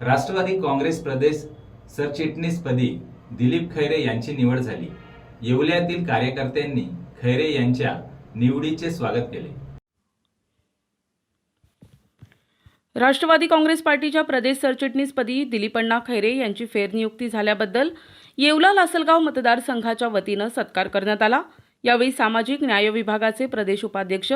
राष्ट्रवादी काँग्रेस प्रदेश सरचिटणीसपदी दिलीप खैरे यांची निवड झाली. येवल्यातील कार्यकर्त्यांनी खैरे यांच्या निवडीचे स्वागत केले. राष्ट्रवादी काँग्रेस पार्टीच्या प्रदेश सरचिटणीसपदी दिलीपण्णा खैरे यांची फेरनियुक्ती झाल्याबद्दल येवला लासलगाव मतदारसंघाच्या वतीनं सत्कार करण्यात आला. यावेळी सामाजिक न्याय विभागाचे प्रदेश उपाध्यक्ष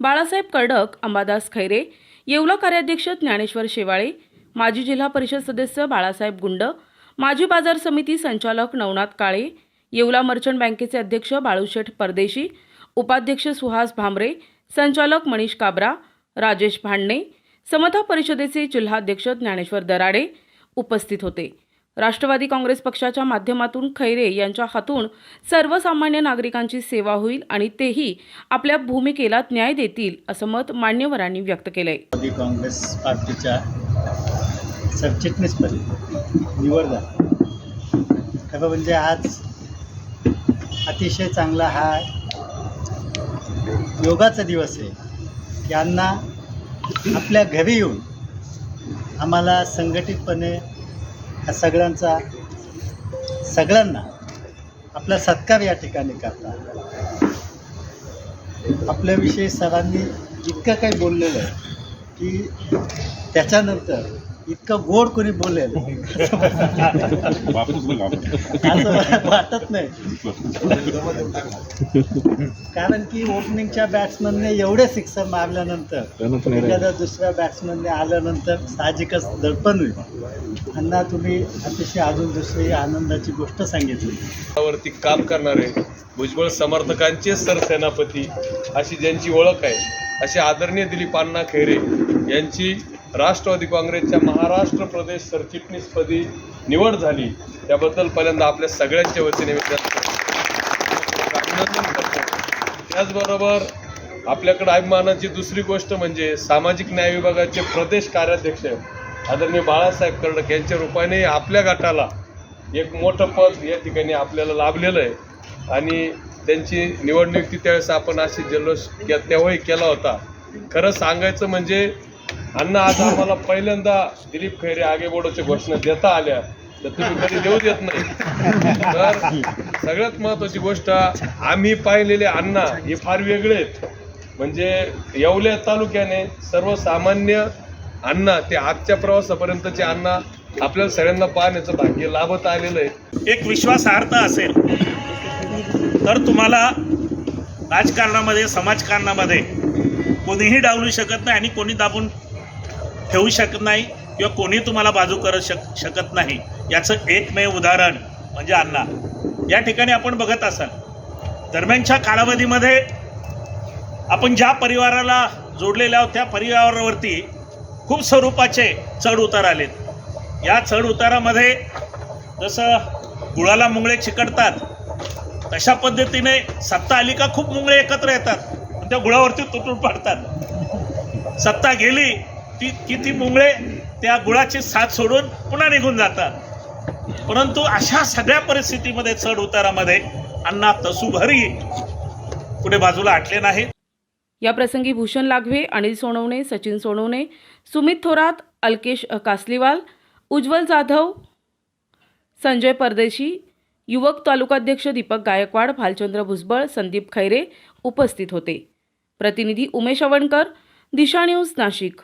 बाळासाहेब कर्डक अंबादास खैरे येवला कार्याध्यक्ष ज्ञानेश्वर शेवाळे माजी जिल्हा परिषद सदस्य बाळासाहेब गुंड माजी बाजार समिती संचालक नवनाथ काळे येवला मर्चंट बँकेचे अध्यक्ष बाळूशेठ परदेशी उपाध्यक्ष सुहास भांबरे संचालक मनीष काबरा राजेश भांडणे समता परिषदेचे जिल्हाध्यक्ष ज्ञानेश्वर दराडे उपस्थित होते. राष्ट्रवादी काँग्रेस पक्षाच्या माध्यमातून खैरे यांच्या हातून सर्वसामान्य नागरिकांची सेवा होईल आणि तेही आपल्या भूमिकेला न्याय देतील असं मत मान्यवरांनी व्यक्त केलंय. काँग्रेस पार्टीच्या सरचिटणीसपदी निवड झाली. खरं म्हणजे आज अतिशय चांगला हा योगाचा दिवस आहे. यांना आपल्या घरी येऊन आम्हाला संघटितपणे हा सगळ्यांचा सगळ्यांना आपला सत्कार या ठिकाणी करतात आपल्याविषयी सरांनी इतकं काही बोललेलं आहे की त्याच्यानंतर इतकं गोड कोणी बोलेल. असं मला वाटत नाही. कारण की ओपनिंगच्या बॅट्समनने एवढे सिक्सर मारल्यानंतर एखाद्या दुसऱ्या बॅट्समनने आल्यानंतर साहजिकच दडपण होईल. त्यांना तुम्ही अतिशय अजून दुसरी आनंदाची गोष्ट सांगितली. वरती काम करणारे भुजबळ समर्थकांचे सरसेनापती अशी ज्यांची ओळख आहे असे आदरणीय दिलीप अण्णा खैरे यांची राष्ट्रवादी काँग्रेसच्या महाराष्ट्र प्रदेश सरचिटणीसपदी निवड झाली. त्याबद्दल पहिल्यांदा आपल्या सगळ्यांच्या वतीने अभिनंदन करतो. त्याचबरोबर आपल्याकडे अभिमानाची दुसरी गोष्ट म्हणजे सामाजिक न्याय विभागाचे प्रदेश कार्याध्यक्ष आदरणीय बाळासाहेब कर्डक यांच्या रूपाने आपल्या गटाला एक मोठं पद या ठिकाणी आपल्याला लाभलेलं आहे. आणि त्यांची निवडणुकी त्यावेळेस आपण अशी जल्लोष के- तेव्हाही केला होता. खरं सांगायचं म्हणजे अण्णा आज आम्हाला पहिल्यांदा दिलीप खैरे आगेबोडोच्या घोषणा देता आल्या तर तुम्ही कधी देऊ देत नाही. तर सगळ्यात महत्वाची गोष्ट आम्ही पाहिलेले अण्णा हे फार वेगळे आहेत. म्हणजे येवल्या तालुक्याने सर्वसामान्य अण्णा ते आजच्या प्रवासापर्यंतचे अण्णा आपल्याला सगळ्यांना पाहण्याचं भाग्य लाभत आलेलं आहे. एक विश्वासार्थ असेल तर तुम्हाला राजकारणामध्ये समाजकारणामध्ये कोणीही डावलू शकत नाही आणि कोणी दाबून ठेवू शकत नाही किंवा कोणी तुम्हाला बाजू करत शक शकत नाही. याचं एकमेव उदाहरण म्हणजे अण्णा. या ठिकाणी आपण बघत असाल दरम्यानच्या कालावधीमध्ये आपण ज्या परिवाराला जोडलेल्या आहोत त्या परिवारावरती खूप स्वरूपाचे चढ उतार आलेत. या चढ उतारामध्ये जसं गुळाला मुंगळे चिकटतात तशा पद्धतीने सत्ता आली का खूप मुंगळे एकत्र येतात. त्या गुळावरती तुटून पडतात. सत्ता गेली ती किती मुंगळे त्या गुळाची साथ सोडून पुन्हा निघून जातात. परंतु अशा सगळ्या परिस्थितीमध्ये चढ उतारामध्ये अण्णा तसुभरी पुढे बाजूला आटले नाहीत. या प्रसंगी भूषण लागवे अनिल सोनवणे सचिन सोनवणे सुमित थोरात अल्केश कासलीवाल उज्ज्वल जाधव संजय परदेशी युवक तालुकाध्यक्ष दीपक गायकवाड भालचंद्र भुजबळ संदीप खैरे उपस्थित होते. प्रतिनिधी उमेश अवणकर दिशा न्यूज नाशिक.